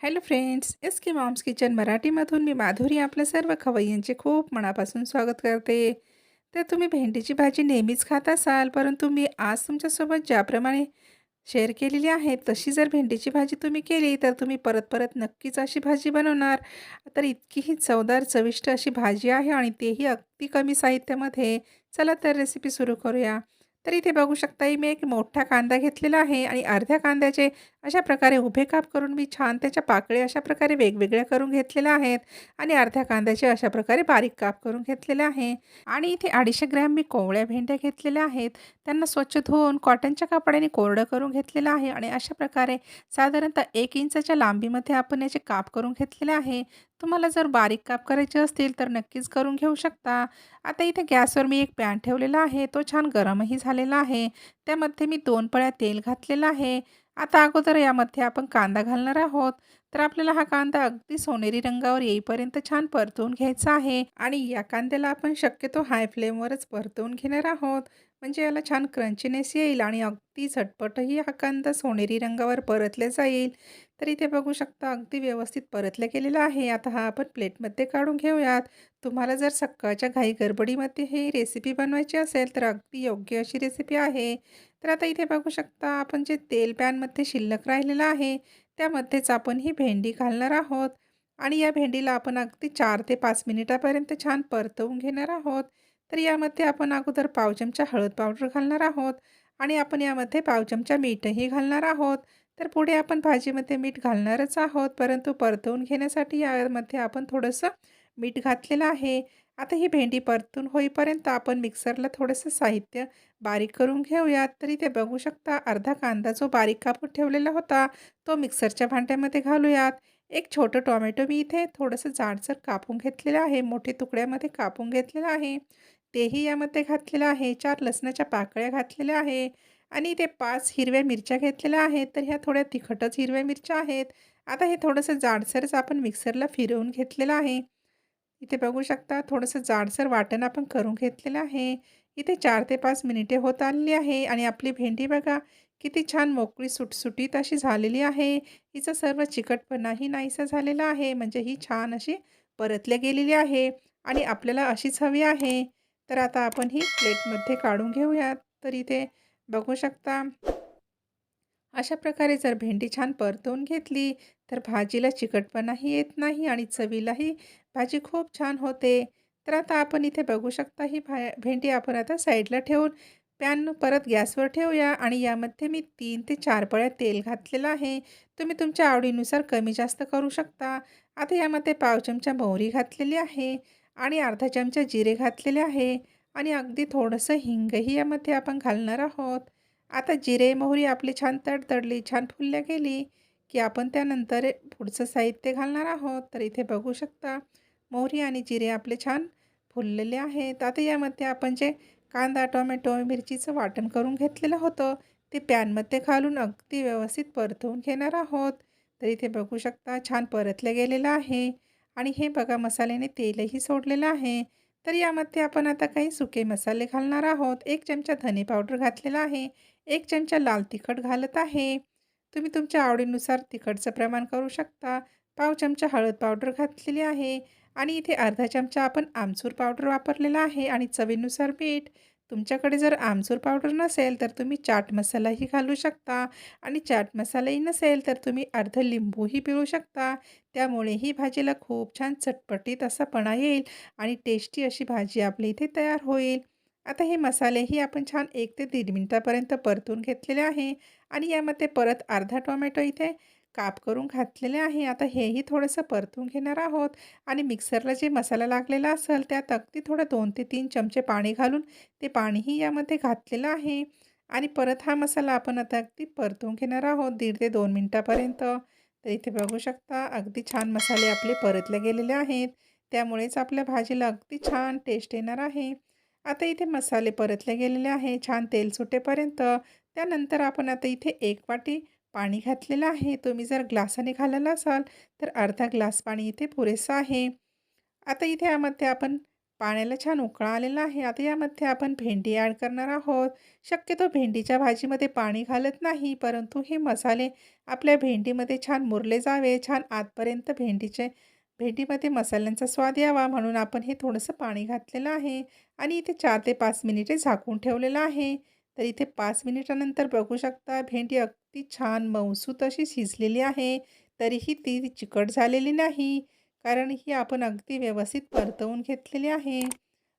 Hello friends S K moms kitchen मराठीमधून मी माधुरी आपल्या सर्व खवय्यांचे खूप मनापासून स्वागत करते. तर तुम्ही भेंडीची भाजी नेहमीच खात असाल परंतु मी आज तुमच्यासोबत ज्याप्रमाणे शेअर केलेली आहे तशी जर भेंडीची भाजी तुम्ही केली तर तुम्ही परत परत नक्कीच अशी भाजी बनवणार. तर इतकीही चवदार चविष्ट अशी भाजी आहे आणि तेही अगदी कमी साहित्यामध्ये. चला तर रेसिपी सुरू करूया. तर इथे बघू शकता मी एक मोठा कांदा घेतलेला आहे आणि अर्ध्या कांद्याचे अशा प्रकारे उभे काप करून मी छान त्याच्या पाकळ्या अशा प्रकारे वेगवेगळ्या करून घेतलेल्या आहेत आणि अर्ध्या कांद्याचे अशा प्रकारे बारीक काप करून घेतलेले आहे. आणि इथे अडीचशे ग्रॅम मी कोवळ्या भेंड्या घेतलेल्या आहेत. त्यांना स्वच्छ धुवून कॉटनच्या कापडाने कोरडं करून घेतलेलं आहे आणि अशा प्रकारे साधारणतः एक इंचाच्या लांबीमध्ये आपण याचे काप करून घेतलेले आहे. तुम्हाला जर बारीक काप करायचे असतील तर नक्कीच करून घेऊ शकता. आता इथे गॅसवर मी एक पॅन ठेवलेला आहे. तो छान गरमही झालेला आहे. त्यामध्ये मी दोन पळ्या तेल घातलेलं आहे. आता अगोदर यामध्ये आपण कांदा घालणार आहोत. तर आपल्याला हा कांदा अगदी सोनेरी रंगावर येईपर्यंत छान परतवून घ्यायचा आहे. आणि या कांद्याला आपण शक्यतो हाय फ्लेमवरच परतवून घेणार आहोत. म्हणजे याला छान क्रंचीनेस येईल आणि अगदी झटपटही हा कांदा सोनेरी रंगावर परतले जाईल. तर इथे बघू शकता अगदी व्यवस्थित परतलं गेलेला आहे. आता हा आपण प्लेटमध्ये काढून घेऊयात. तुम्हाला जर सकाळच्या घाई गडबडीमध्ये ही रेसिपी बनवायची असेल तर अगदी योग्य अशी रेसिपी आहे. तर आता इथे बघू शकता आपण जे तेल पॅनमध्ये शिल्लक राहिलेलं आहे. त्यामध्येच आपण ही भेंडी घालणार आहोत. आणि या भेंडीला आपण अगदी चार ते पाच मिनिटापर्यंत छान परतवून घेणार आहोत. तर यामध्ये आपण अगोदर पाव चमचा हळद पावडर घालणार आहोत. आणि आपण यामध्ये पाव चमचा मीठही घालणार आहोत. तर पुढे आपण भाजीमध्ये मीठ घालणारच आहोत. परंतु परतवून घेण्यासाठी यामध्ये आपण थोडंसं मीठ घातलेलं आहे. आता ही भेंडी परतून होईपर्यंत आपण मिक्सरला थोडंसं साहित्य बारीक करून घेऊयात. तरी ते बघू शकता अर्धा कांदा जो बारीक कापून ठेवलेला होता तो मिक्सरच्या भांड्यामध्ये घालूयात. एक छोटं टोमॅटो मी इथे थोडंसं जाडसर कापून घेतलेलं आहे मोठे तुकड्यामध्ये कापून घेतलेलं आहे. तेही यामध्ये घातलेलं आहे चार लसणाच्या पाकळ्या घातलेल्या आहे आणि ते पाच हिरव्या मिरच्या घेतलेल्या आहेत. तर ह्या थोड्या तिखटच हिरव्या मिरच्या आहेत. आता हे थोडंसं जाडसरच आपण मिक्सरला फिरवून घेतलेलं आहे. इथे बघू शकता थोडंसं जाडसर वाटण आपण करून घेतलेलं आहे. इथे चार ते पाच मिनिटे होत आलेली आहे आणि आपली भेंडी बघा किती छान मोकळी सुटसुटीत अशी झालेली आहे. हिचं सर्व चिकटपणाही नाहीसा झालेला आहे म्हणजे ही छान अशी परतल्या गेलेली आहे आणि आपल्याला अशीच हवी आहे. तर आता आपण ही प्लेटमध्ये काढून घेऊयात. तर इथे बघू शकता अशा प्रकारे जर भेंडी छान परतवून घेतली तर भाजीला चिकटपणाही येत नाही आणि चवीलाही भाजी खूप छान होते. तर आता आपण इथे बघू शकता ही भा भेंडी आपण आता साईडला ठेवून पॅन परत गॅसवर ठेवूया आणि यामध्ये मी तीन ते चार पळ्या तेल घातलेलं आहे. तुम्ही तुमच्या आवडीनुसार कमी जास्त करू शकता. आता यामध्ये पाव चमचा मोहरी घातलेली आहे आणि अर्धा चमचा जिरे घातलेले आहे आणि अगदी थोडंसं हिंगही यामध्ये आपण घालणार आहोत. आता जिरे मोहरी आपली छान तडतडली छान फुलल्या गेली. की आपण त्यानंतर पुढचं साहित्य घालणार आहोत. तर इथे बघू शकता मोहरी आणि जिरे आपले छान फुललेले आहेत. आता यामध्ये आपण जे कांदा टोमॅटो मिरचीचं वाटण करून घेतलेलं होतं ते पॅनमध्ये घालून अगदी व्यवस्थित परतवून घेणार आहोत. तर इथे बघू शकता छान परतलं गेलेलं आहे. आणि हे बघा मसाल्याने तेलही सोडलेलं आहे. तर यामध्ये आपण आता काही सुके मसाले घालणार आहोत. एक चमचा धने पावडर घातलेला आहे. एक चमचा लाल तिखट घालत आहे. तुम्ही तुमच्या आवडीनुसार तिखटचं प्रमाण करू शकता. पाव चमचा हळद पावडर घातलेली आहे आणि इथे अर्धा चमचा आपण आमचूर पावडर वापरलेला आहे आणि चवीनुसार मीठ. तुमच्याकडे जर आमचूर पावडर नसेल तर तुम्ही चाट मसालाही घालू शकता आणि चाट मसालाही नसेल तर तुम्ही अर्ध लिंबूही पिळू शकता. त्यामुळे ही भाजीला खूप छान चटपटीत असा पणा येईल आणि टेस्टी अशी भाजी आपल्या इथे तयार होईल. आता हे मसालेही आपण छान एक ते दीड मिनटापर्यंत परतून घेतलेले आहे. आणि यामध्ये परत अर्धा टोमॅटो इथे काप करून घातलेले आहे. आता हेही थोडंसं परतून घेणार आहोत. आणि मिक्सरला जे मसाला लागलेला असेल त्यात अगदी थोडं दोन ते तीन चमचे पाणी घालून ते पाणीही यामध्ये घातलेलं आहे. आणि परत हा मसाला आपण आता अगदी परतून घेणार आहोत दीड ते दोन मिनटापर्यंत. तर इथे बघू शकता अगदी छान मसाले आपले परतले गेलेले आहेत. त्यामुळेच आपल्या भाजीला अगदी छान टेस्ट येणार आहे. आता इथे मसाले परतले गेलेले आहे. छान तेल सुटेपर्यंत त्यानंतर आपण आता इथे एक वाटी पाणी घातलेलं आहे तुम्ही जर ग्लासाने घालायला असाल तर अर्धा ग्लास पाणी इथे पुरेसं आहे आता इथे यामध्ये आपण पाण्याला छान उकळा आलेला आहे. आता यामध्ये आपण भेंडी ॲड करणार आहोत. शक्यतो भेंडीच्या भाजीमध्ये पाणी घालत नाही, परंतु हे मसाले आपल्या भेंडीमध्ये छान मुरले जावे, छान आतपर्यंत भेंडीचे भेंडीमध्ये मसाल्यांचा स्वाद यावा म्हणून आपण हे थोडंसं पाणी घातलेलं आहे आणि इथे चार ते पाच मिनिटे झाकून ठेवलेलं आहे. तर इथे पाच मिनिटानंतर बघू शकता भेंडी अगदी छान मऊसूत अशी शिजलेली आहे. तरीही ती चिकट झालेली नाही. कारण ही आपण अगदी व्यवस्थित परतवून घेतलेली आहे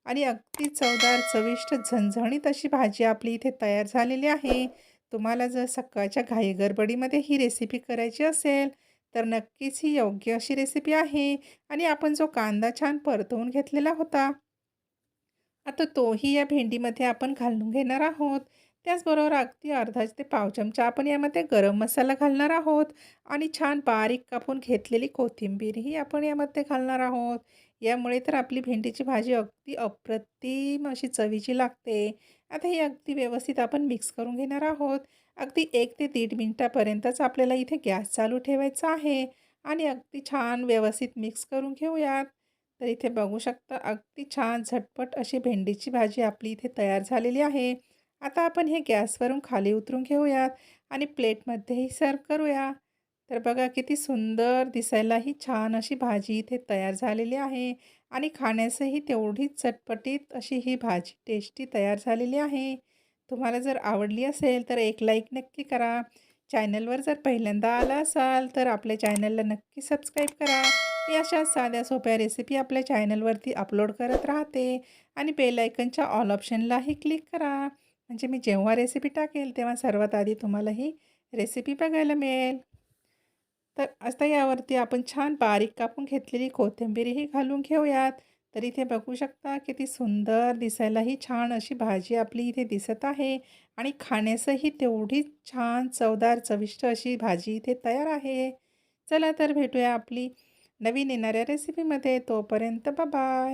आणि अगदी चवदार, चविष्ट, झणझणीत अशी भाजी आपली इथे तयार झालेली आहे. तुम्हाला जर सकाळच्या घाईगडबडीमध्ये ही रेसिपी करायची असेल, तर नक्कीच ही योग्य अशी रेसिपी आहे आणि आपण जो कांदा छान परतवून घेतलेला होता, आता तोही या भेंडीमध्ये आपण घालून घेणार आहोत. त्याचबरोबर अगदी अर्धाच ते पाव चमचा आपण यामध्ये गरम मसाला घालणार आहोत आणि छान बारीक कापून घेतलेली कोथिंबीरही आपण यामध्ये घालणार आहोत. यामुळे तर आपली भेंडीची भाजी अगदी अप्रतिम अशी चवीची लागते. आता ही अगदी व्यवस्थित आपण मिक्स करून घेणार आहोत. अगदी एक ते दीड मिनटापर्यंतच आपल्याला इथे गॅस चालू ठेवायचा आहे आणि अगदी छान व्यवस्थित मिक्स करून घेऊयात. तर इथे बघू शकता अगदी छान झटपट अशी भेंडीची भाजी आपली इथे तयार झालेली आहे. आता आपण हे गॅसवरून खाली उतरून घेऊयात आणि प्लेटमध्येही सर्व्ह करूया. तर बघा किती सुंदर दिसायलाही छान अशी भाजी इथे तयार झालेली आहे आणि खाण्यासही तेवढीच चटपटीत अशी ही भाजी टेस्टी तयार झालेली आहे. तुम्हाला जर आवडली असेल तर एक लाईक नक्की करा. चॅनलवर जर पहिल्यांदा आला असाल तर आपल्या चॅनलला नक्की सबस्क्राईब करा. मी अशा साध्या सोप्या रेसिपी आपल्या चॅनलवरती अपलोड करत राहते आणि बेलायकनच्या ऑल ऑप्शनलाही क्लिक करा. म्हणजे मी जेव्हा रेसिपी टाकेल तेव्हा सर्वात आधी तुम्हाला ही रेसिपी बघायला मिळेल. तर आता यावरती आपण छान बारीक कापून घेतलेली कोथिंबीरही घालून घेऊयात. तर इथे बघू शकता किती सुंदर दिसायलाही छान अशी भाजी आपली इथे दिसत आहे आणि खाण्यासही तेवढीच छान चवदार चविष्ट अशी भाजी इथे तयार आहे. चला तर भेटूया आपली नवीन येणाऱ्या रेसिपीमध्ये. तोपर्यंत बाय.